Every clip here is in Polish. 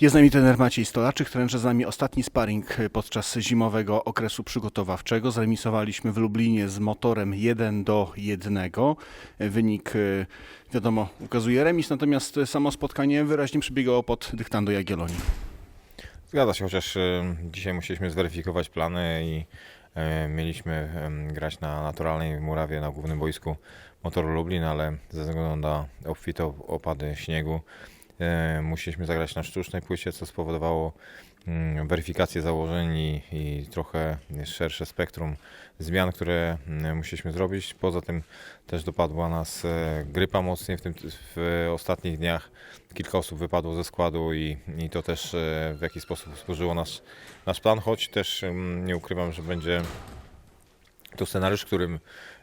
Jest z nami trener Maciej Stolaczyk, trenerze z nami ostatni sparring podczas zimowego okresu przygotowawczego. Zremisowaliśmy w Lublinie z motorem 1 do 1. Wynik, e, wiadomo, ukazuje remis, natomiast samo spotkanie wyraźnie przebiegało pod dyktando Jagiellonii. Zgadza się, chociaż e, dzisiaj musieliśmy zweryfikować plany i e, mieliśmy grać na naturalnej murawie na głównym boisku motoru Lublin, ale ze względu na obfite op- opady śniegu e, musieliśmy zagrać na sztucznej płycie, co spowodowało mm, weryfikację założeń i, trochę szersze spektrum zmian, które mm, musieliśmy zrobić. Poza tym też dopadła nas e, grypa mocniej w, tym, w ostatnich dniach. Kilka osób wypadło ze składu i, i to też e, w jakiś sposób służyło nasz, nasz plan, choć też mm, nie ukrywam, że będzie to scenariusz, którym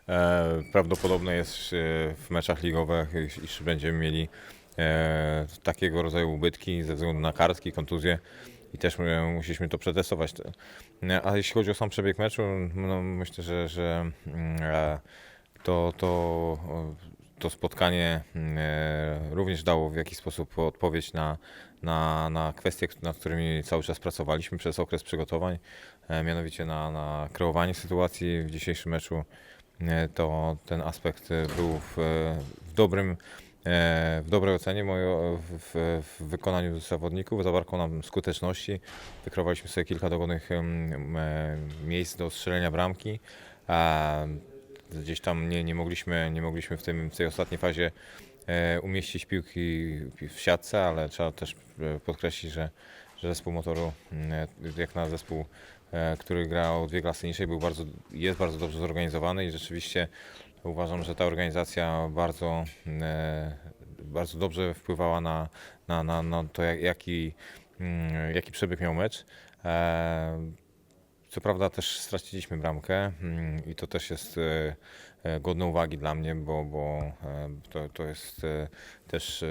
e, prawdopodobne jest e, w meczach ligowych, iż, będziemy mieli e, takiego rodzaju ubytki ze względu na kartki, kontuzje i też e, musieliśmy to przetestować. E, A jeśli chodzi o sam przebieg meczu, no, myślę, że, że mm, e, to, to, to spotkanie e, również dało w jakiś sposób odpowiedź na, na, na kwestie, nad którymi cały czas pracowaliśmy przez okres przygotowań, e, mianowicie na, na kreowanie sytuacji w dzisiejszym meczu. E, To ten aspekt e, był w, w dobrym e, w dobrej ocenie w, w wykonaniu zawodników. Zabrakło nam skuteczności. Wykreowaliśmy sobie kilka dogodnych e, miejsc do strzelenia bramki. A gdzieś tam nie, nie, mogliśmy, nie mogliśmy w, tym, w tej ostatniej fazie e, umieścić piłki w siatce, ale trzeba też e, podkreślić, że, że zespół motoru, jak na zespół, e, który grał dwie klasy niżej, był bardzo, jest bardzo dobrze zorganizowany i rzeczywiście uważam, że ta organizacja bardzo, e, bardzo dobrze wpływała na, na, na, na to, jak, jaki, mm, jaki przebieg miał mecz. Co prawda też straciliśmy bramkę mm, i to też jest e, e, godne uwagi dla mnie, bo, bo e, to, to jest też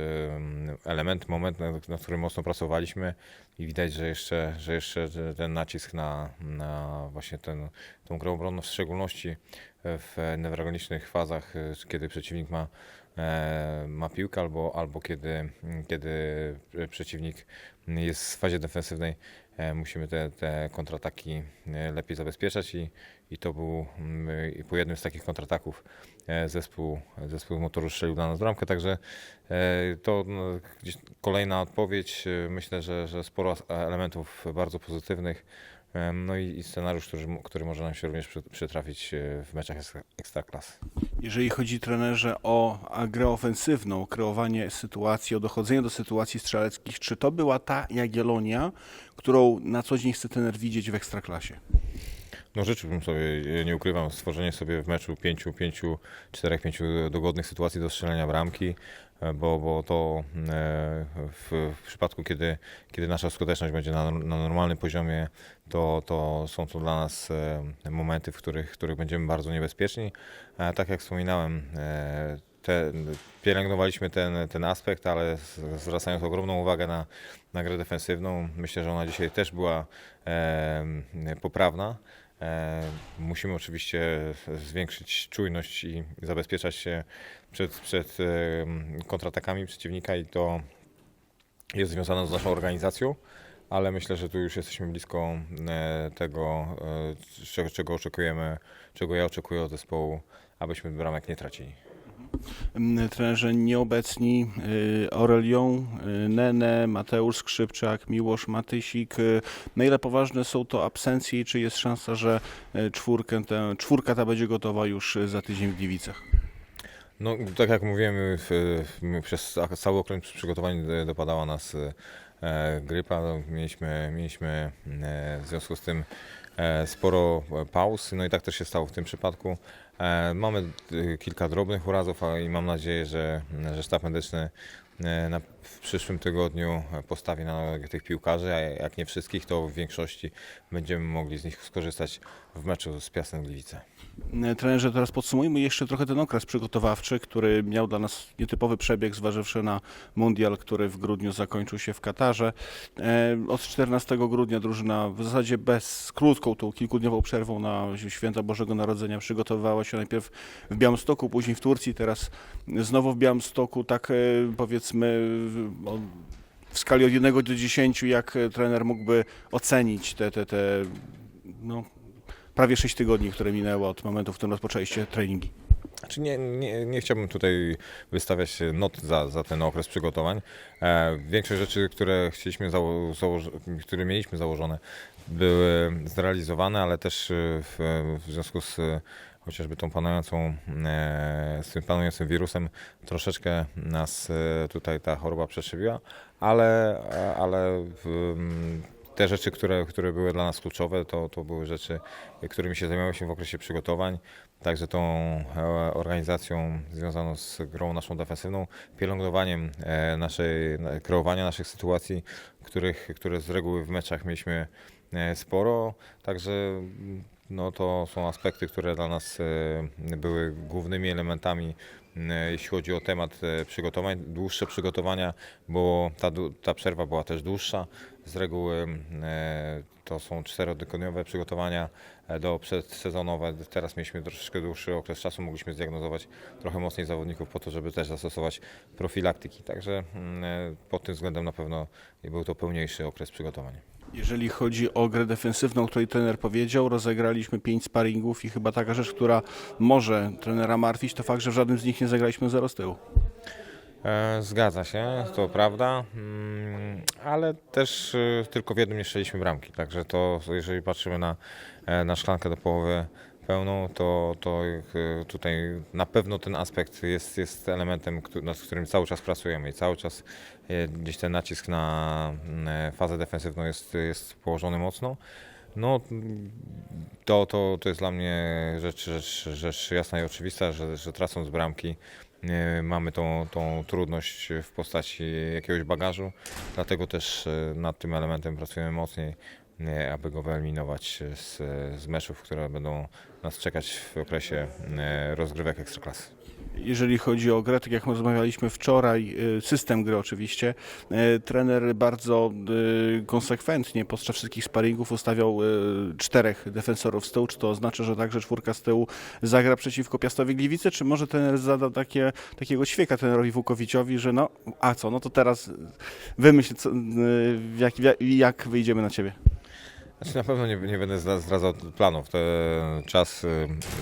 element, moment, nad którym mocno pracowaliśmy i widać, że jeszcze, że jeszcze ten nacisk na, na właśnie ten, tą grę obronną, w szczególności w newralgicznych fazach, kiedy przeciwnik ma, ma piłkę albo, albo kiedy, kiedy przeciwnik jest w fazie defensywnej, musimy te, te kontrataki e, lepiej zabezpieczać i, i to był mm, i po jednym z takich kontrataków e, zespół, zespół motoru strzelił dla nas bramkę, także e, to no, gdzieś kolejna odpowiedź, e, myślę, że, że sporo elementów bardzo pozytywnych, e, no i, scenariusz, który, który może nam się również przy- przytrafić e, w meczach ekstra- ekstraklasy. Jeżeli chodzi trenerze o grę ofensywną, kreowanie sytuacji, o dochodzenie do sytuacji strzeleckich, czy to była ta Jagiellonia, którą na co dzień chce trener widzieć w Ekstraklasie? No życzyłbym sobie, e, nie ukrywam, stworzenie sobie w meczu pięciu, pięciu, czterech, pięciu dogodnych sytuacji do strzelania bramki, e, bo, bo to e, w, w przypadku, kiedy, kiedy nasza skuteczność będzie na, na normalnym poziomie, to, to są to dla nas momenty, w których, w których będziemy bardzo niebezpieczni. Tak jak wspominałem, te, pielęgnowaliśmy ten, ten aspekt, ale zwracając ogromną uwagę na, na grę defensywną, myślę, że ona dzisiaj też była e, poprawna. E, Musimy oczywiście zwiększyć czujność i zabezpieczać się przed, przed e, kontratakami przeciwnika i to jest związane z naszą organizacją, ale myślę, że tu już jesteśmy blisko e, tego, czego oczekujemy, czego ja oczekuję od zespołu, abyśmy bramek nie tracili. Trenerzy nieobecni, y, Aurelion, y, Nene, Mateusz Skrzypczak, Miłosz Matysik. y, Na ile poważne są to absencje i czy jest szansa, że czwórkę czwórka ta będzie gotowa już za tydzień w Gliwicach? No, tak jak mówiłem, przez cały okres przygotowań do- dopadała nas e, grypa. No, Mieliśmy, mieliśmy e, w związku z tym e, sporo pauz, no i tak też się stało w tym przypadku. E, mamy e, kilka drobnych urazów i mam nadzieję, że, że sztab medyczny e, w przyszłym tygodniu postawi na tych piłkarzy, a jak nie wszystkich, to w większości będziemy mogli z nich skorzystać w meczu z Piastem Gliwice. Y, Trenerze, teraz podsumujmy jeszcze trochę ten okres przygotowawczy, który miał dla nas nietypowy przebieg, zważywszy na mundial, który w grudniu zakończył się w Katarze. E, Od 14 grudnia drużyna w zasadzie bez krótką, tą kilkudniową przerwą na święta Bożego Narodzenia przygotowywała się najpierw w Białymstoku, później w Turcji, teraz znowu w Białymstoku. Tak e, powiedzmy, w- skali od 1 do 10, jak e, trener mógłby ocenić te, te, te no, prawie 6 tygodni, które minęło od momentu, w którym rozpoczęliście treningi? Znaczy nie, nie, nie chciałbym tutaj wystawiać not za, za ten okres przygotowań. E, większość rzeczy, które chcieliśmy zało- które mieliśmy założone, były zrealizowane, ale też e, w, w związku z chociażby tą panującą, e, z tym panującym wirusem troszeczkę nas e, tutaj ta choroba przetrzebiła, ale, e, ale w, te rzeczy, które, które były dla nas kluczowe, to, to były rzeczy, którymi się zajmowaliśmy w okresie przygotowań. Także tą organizacją związaną z grą naszą defensywną, pielęgnowaniem naszej, na- kreowania naszych sytuacji, których, które z reguły w meczach mieliśmy sporo. Także no, to są aspekty, które dla nas e, były głównymi elementami, m, jeśli chodzi o temat e, przygotowań. Dłuższe przygotowania, bo ta, ta przerwa była też dłuższa. Z reguły to są czterotygodniowe przygotowania e, do przedsezonowe. Teraz mieliśmy troszeczkę dłuższy okres czasu, mogliśmy zdiagnozować trochę mocniej zawodników po to, żeby też zastosować profilaktyki. Także mm, e, pod tym względem na pewno był to pełniejszy okres przygotowań. Jeżeli chodzi o grę defensywną, o której trener powiedział, rozegraliśmy pięć sparingów i chyba taka rzecz, która może trenera martwić, to fakt, że w żadnym z nich nie zagraliśmy zero z tyłu. E, Zgadza się, to prawda, mm, ale też e, tylko w jednym nie strzeliśmy bramki, także to jeżeli patrzymy na, e, na szklankę do połowy pełną, to, to e, tutaj na pewno ten aspekt jest, jest elementem, nad którym cały czas pracujemy i cały czas e, gdzieś ten nacisk na e, fazę defensywną jest, jest położony mocno. No, to, to, to jest dla mnie rzecz, rzecz, rzecz jasna i oczywista, że, że tracąc bramki mamy tą, tą trudność w postaci jakiegoś bagażu, dlatego też nad tym elementem pracujemy mocniej, aby go wyeliminować z, z meczów, które będą nas czekać w okresie e, rozgrywek Ekstraklasy. Jeżeli chodzi o grę, tak jak rozmawialiśmy wczoraj, system gry oczywiście, trener bardzo konsekwentnie podczas wszystkich sparingów ustawiał czterech defensorów z tyłu. Czy to oznacza, że także czwórka z tyłu zagra przeciwko Piastowi Gliwice, czy może trener zada takie, takiego ćwieka trenerowi Wukowiciowi, że no, a co, no to teraz wymyśl, co, jak, jak wyjdziemy na ciebie. Znaczy na pewno nie, nie będę zdra- zdradzał planów. Ten czas y,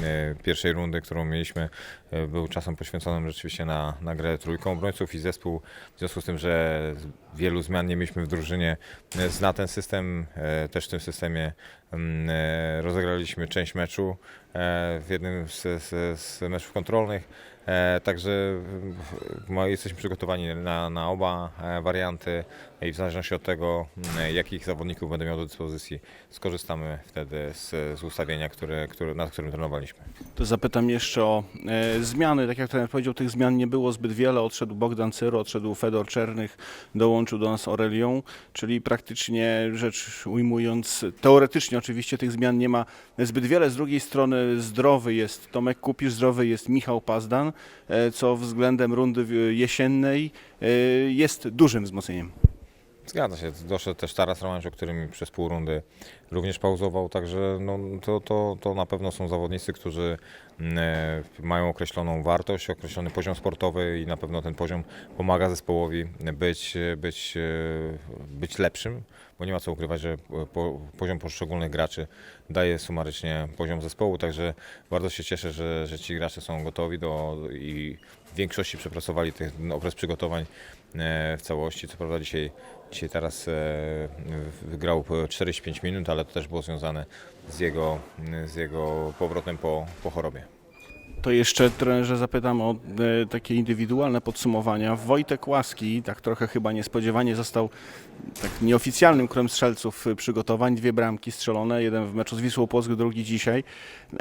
y, pierwszej rundy, którą mieliśmy, y, był czasem poświęconym rzeczywiście na, na grę trójką obrońców i zespół, w związku z tym, że wielu zmian nie mieliśmy w drużynie, zna ten system. Też w tym systemie mm, rozegraliśmy część meczu w jednym z, z, z meczów kontrolnych. E, Także y, ma- jesteśmy przygotowani na, na oba e, warianty i w zależności od tego, jakich zawodników będę miał do dyspozycji, skorzystamy wtedy z, z ustawienia, które, które, nad którym trenowaliśmy. To zapytam jeszcze o e, zmiany. Tak jak trener powiedział, tych zmian nie było zbyt wiele. Odszedł Bogdan Cyro, odszedł Fedor Czernych, dołączył do nas Aurelią, czyli praktycznie rzecz ujmując, teoretycznie oczywiście tych zmian nie ma zbyt wiele. Z drugiej strony zdrowy jest Tomek Kupisz, zdrowy jest Michał Pazdan, co względem rundy jesiennej e, jest dużym wzmocnieniem. Zgadza się, doszedł też Taras Romańcz, który mi przez pół rundy również pauzował, także no, to, to, to na pewno są zawodnicy, którzy mm, e, mają określoną wartość, określony poziom sportowy i na pewno ten poziom pomaga zespołowi być, być, e, być lepszym, bo nie ma co ukrywać, że po, poziom poszczególnych graczy daje sumarycznie poziom zespołu, także bardzo się cieszę, że, że ci gracze są gotowi do i w większości przepracowali ten okres przygotowań e, w całości. Co prawda dzisiaj, dzisiaj teraz e, wygrał 45 minut, ale to też było związane z jego, z jego powrotem po, po chorobie. To jeszcze trenerze zapytam o e, takie indywidualne podsumowania. Wojtek Łaski, tak trochę chyba niespodziewanie, został tak nieoficjalnym królem strzelców przygotowań. Dwie bramki strzelone, jeden w meczu z Wisłą Płock, drugi dzisiaj.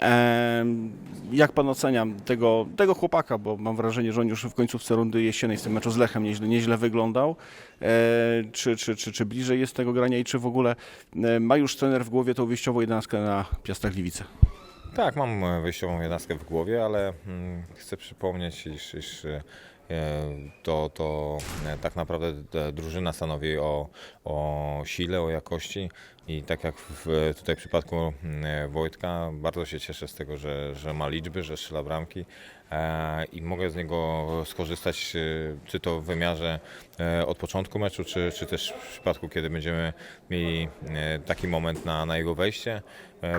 E, jak pan ocenia tego, tego chłopaka, bo mam wrażenie, że on już w końcówce rundy jesiennej w tym meczu z Lechem nieźle, nieźle wyglądał. E, czy, czy, czy, czy bliżej jest tego grania i czy w ogóle e, ma już trener w głowie tą wyjściową jedenastkę na Piastach Gliwice? Tak, mam e, wyjściową jedenastkę w głowie, ale mm, chcę przypomnieć, iż, iż e, to, to e, tak naprawdę drużyna stanowi o, o sile, o jakości, I tak jak w, tutaj w przypadku mm, Wojtka, bardzo się cieszę z tego, że, że ma liczby, że strzela bramki e, i mogę z niego skorzystać, e, czy to w wymiarze e, od początku meczu, czy, czy też w przypadku, kiedy będziemy mieli taki moment na, na jego wejście.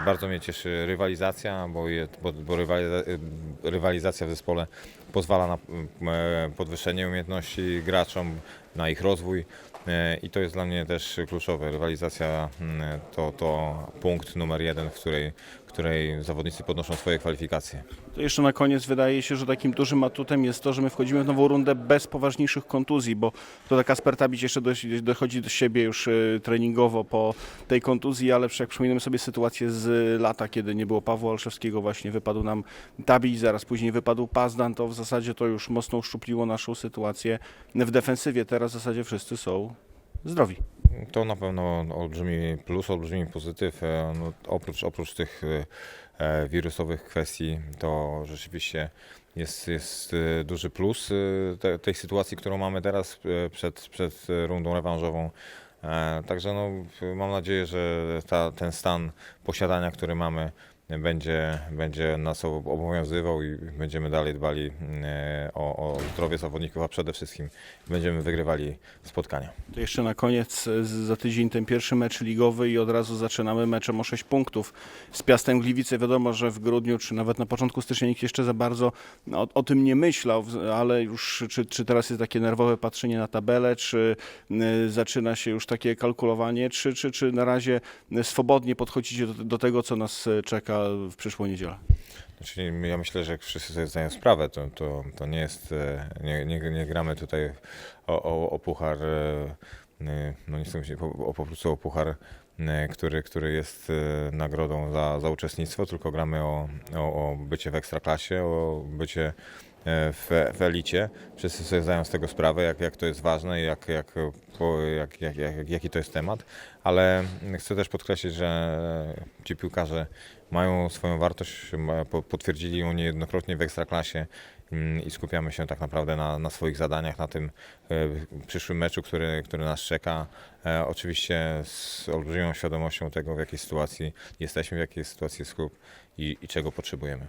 Bardzo mnie cieszy rywalizacja, bo, bo, bo rywaliza, rywalizacja w zespole pozwala na podwyższenie umiejętności graczom, na ich rozwój i to jest dla mnie też kluczowe. Rywalizacja mm, to, to punkt numer jeden, w której, której zawodnicy podnoszą swoje kwalifikacje. To jeszcze na koniec wydaje się, że takim dużym atutem jest to, że my wchodzimy w nową rundę bez poważniejszych kontuzji, bo to taka Spertabić jeszcze do, dochodzi do siebie już e, treningowo po tej kontuzji, ale jak przypominamy sobie sytuację z lata, kiedy nie było Pawła Olszewskiego, właśnie wypadł nam Tabić, zaraz później wypadł Pazdan, to w zasadzie to już mocno uszczupliło naszą sytuację w defensywie. Teraz w zasadzie wszyscy są zdrowi. To na pewno olbrzymi plus, olbrzymi pozytyw. E, No, oprócz, oprócz tych e, e, wirusowych kwestii, to rzeczywiście jest, jest duży plus te, tej sytuacji, którą mamy teraz przed, przed rundą rewanżową. Także no, mam nadzieję, że ta, ten stan posiadania, który mamy, będzie, będzie nas ob- obowiązywał i będziemy dalej dbali e, o, o zdrowie zawodników, a przede wszystkim będziemy wygrywali spotkania. To jeszcze na koniec, e, za tydzień ten pierwszy mecz ligowy i od razu zaczynamy meczem o 6 punktów z Piastem Gliwice. Wiadomo, że w grudniu, czy nawet na początku stycznia nikt jeszcze za bardzo o, o tym nie myślał, ale już czy, czy teraz jest takie nerwowe patrzenie na tabelę, czy zaczyna się już takie kalkulowanie, czy, czy, czy na razie swobodnie podchodzicie do, do tego, co nas y, w przyszłą niedzielę? Znaczy, ja myślę, że jak wszyscy sobie zdają sprawę, to, to, to nie jest, e, nie, nie, nie gramy tutaj o, o, o puchar, e, e, no nie chcę mówić o, po prostu o puchar, który, który jest nagrodą za, za uczestnictwo, tylko gramy o, o, o bycie w ekstraklasie, o bycie w, w elicie. Wszyscy sobie zdają z tego sprawę, jak, jak to jest ważne i jak, jak, jak, jak, jak, jaki to jest temat, ale chcę też podkreślić, że ci piłkarze mają swoją wartość, potwierdzili ją niejednokrotnie w Ekstraklasie mm, i skupiamy się tak naprawdę na, na swoich zadaniach, na tym e, przyszłym meczu, który, który nas czeka. E, Oczywiście z olbrzymią świadomością tego, w jakiej sytuacji jesteśmy, w jakiej sytuacji jest klub i, i czego potrzebujemy.